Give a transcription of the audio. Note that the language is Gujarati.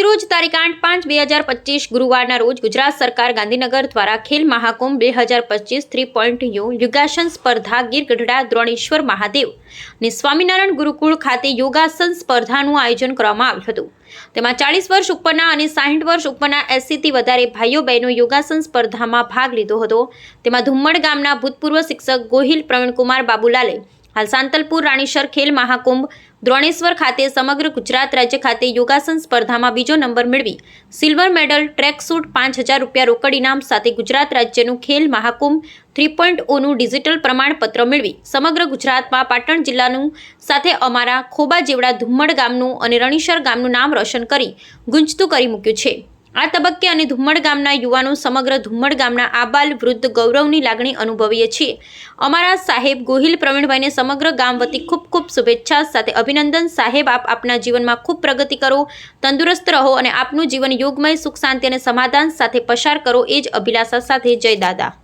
આજરોજ તારીખ આઠ પાંચ બે હજાર પચીસ ગુરુવારના રોજ ગુજરાત સરકાર ગાંધીનગર દ્વારા ખેલ મહાકુંભ બે હજાર પચીસ થ્રી પોઈન્ટ યુ યોગાસન સ્પર્ધા ગીર ગઢડા દ્રોણેશ્વર મહાદેવ અને સ્વામિનારાયણ ગુરુકુળ ખાતે યોગાસન સ્પર્ધાનું આયોજન કરવામાં આવ્યું હતું. તેમાં ચાળીસ વર્ષ ઉપરના અને સાહીઠ વર્ષ ઉપરના એસીથી વધારે ભાઈઓ બહેનો યોગાસન સ્પર્ધામાં ભાગ લીધો હતો. તેમાં ધુમ્મડ ગામના ભૂતપૂર્વ શિક્ષક ગોહિલ પ્રવીણકુમાર બાબુલાલે હાલ સાંતલપુર રાણીશર ખેલ મહાકુંભ, દ્રોણેશ્વર ખાતે સમગ્ર ગુજરાત રાજ્ય ખાતે યોગાસન સ્પર્ધામાં બીજો નંબર મેળવી. સિલ્વર મેડલ ટ્રેક સૂટ પાંચ હજાર રૂપિયા રોકડ ઇનામ સાથે ગુજરાત રાજ્યનું ખેલ મહાકુંભ થ્રી પોઈન્ટ ઓનું ડિજિટલ પ્રમાણપત્ર મેળવી. સમગ્ર ગુજરાતમાં પાટણ જિલ્લાનું સાથે અમારા ખોબા જેવડા ધુમ્મડ ગામનું અને રણીશર ગામનું નામ રોશન કરી ગુંજતું કરી મૂક્યું છે. આ તબક્કે અને ધુમ્મડ ગામના યુવાનો સમગ્ર ધુમ્મડ ગામના આબાલ વૃદ્ધ ગૌરવની લાગણી અનુભવીએ છીએ. અમારા સાહેબ ગોહિલ પ્રવીણભાઈને સમગ્ર ગામ વતી ખૂબ ખૂબ શુભેચ્છા સાથે અભિનંદન. સાહેબ, આપ આપના જીવનમાં ખૂબ પ્રગતિ કરો, તંદુરસ્ત રહો અને આપનું જીવન યોગમય, સુખ શાંતિ અને સમાધાન સાથે પસાર કરો, એ જ અભિલાષા સાથે જય દાદા.